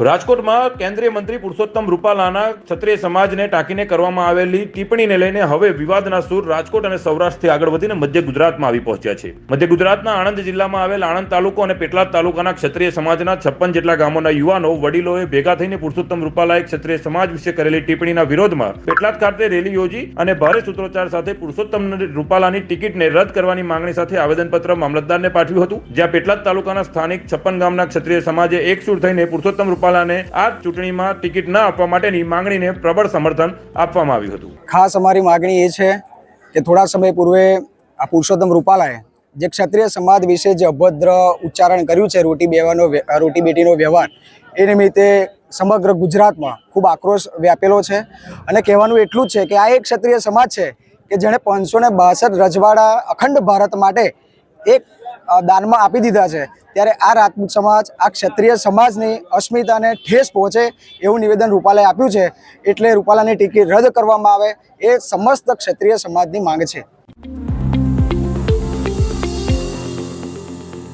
રાજકોટમાં કેન્દ્રીય મંત્રી પુરુષોત્તમ રૂપાલાના ક્ષત્રિય સમાજને ટાંકીને કરવામાં આવેલી ટિપ્પણીને લઈને હવે વિવાદના સૂર રાજકોટ અને સૌરાષ્ટ્રથી આગળ વધીને મધ્ય ગુજરાતમાં આવી પહોંચ્યા છે. મધ્ય ગુજરાતના આણંદ જિલ્લામાં આવેલ આણંદ તાલુકો અને પેટલાદ તાલુકાના ક્ષત્રિય સમાજના છપ્પન જેટલા ગામોના યુવાનો, વડીલોએ ભેગા થઈને પુરુષોત્તમ રૂપાલાએ ક્ષત્રિય સમાજ વિશે કરેલી ટિપ્પણીના વિરોધમાં પેટલાદ ખાતે રેલી યોજી અને ભારે સૂત્રોચ્ચાર સાથે પુરુષોત્તમ રૂપાલાની ટિકિટને રદ કરવાની માંગણી સાથે આવેદનપત્ર મામલતદારને પાઠવ્યું હતું. જ્યાં પેટલાદ તાલુકાના સ્થાનિક છપ્પન ગામના ક્ષત્રિય સમાજે એકસૂર થઈને પુરુષોત્તમ રૂપાલાને આ ચૂંટણીમાં ટિકિટ ન આપવા માટેની માંગણીને પ્રબળ સમર્થન આપવામાં આવ્યું હતું. ખાસ અમારી માગણી એ છે કે થોડા સમય પૂર્વે આ પુરુષોત્તમ રૂપાલાએ જે ક્ષત્રિય સમાજ વિશે જે અભદ્ર ઉચ્ચારણ કર્યું છે, રોટી બેવાનો રોટી બેટીનો વ્યવહાર, એ નિમિત્તે સમગ્ર ગુજરાતમાં ખૂબ આક્રોશ વ્યાપેલો છે અને કહેવાનું એટલું જ છે કે આ એક ક્ષત્રિય સમાજ છે કે જેણે પાંચસો ને બાસઠ રજવાડા અખંડ ભારત માટે એક દાનમાં આપી દીધા છે. ત્યારે આ રાજપૂત સમાજ, આ ક્ષત્રિય સમાજની અસ્મિતાને ઠેસ પહોંચે એવું નિવેદન રૂપાલાએ આપ્યું છે. એટલે રૂપાલાની ટિકિટ રદ કરવામાં આવે એ સમસ્ત ક્ષત્રિય સમાજની માંગ છે.